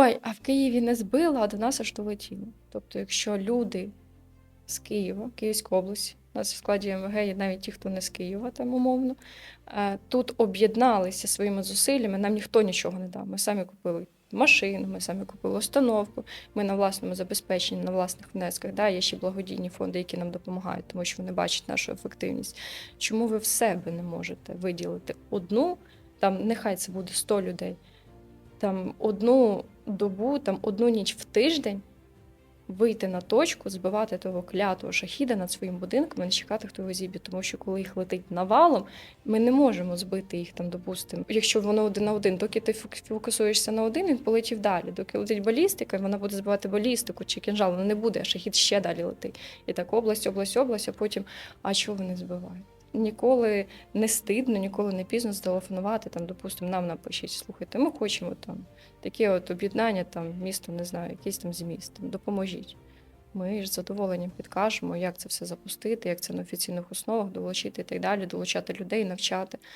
ой, а в Києві не збили, а до нас аж долетіло. Тобто, якщо люди з Києва, Київської області, у нас в складі МВГ є навіть ті, хто не з Києва, там умовно, е, тут об'єдналися своїми зусиллями, нам ніхто нічого не дав. Ми самі купили машину, ми самі купили установку, ми на власному забезпеченні, на власних внесках. Да, є ще благодійні фонди, які нам допомагають, тому що вони бачать нашу ефективність. Чому ви в себе не можете виділити одну, там нехай це буде 100 людей, там одну добу, там одну ніч в тиждень вийти на точку, збивати того клятого шахіда над своїм будинком і не чекати, хто його зіб'є. Тому що коли їх летить навалом, ми не можемо збити їх там, допустимо. Якщо воно один на один, доки ти фок- фокусуєшся на один, він полетів далі. Доки летить балістика, вона буде збивати балістику чи кінжал, вона не буде, а шахід ще далі летить. І так область, область, область, а потім, а чого вони збивають? Ніколи не стидно, ніколи не пізно зателефонувати, там, допустимо, нам напишіть, слухайте, ми хочемо там таке от об'єднання, там, місто, не знаю, якийсь там зміст, там, допоможіть. Ми ж з задоволенням підкажемо, як це все запустити, як це на офіційних основах долучити і так далі, долучати людей, навчати.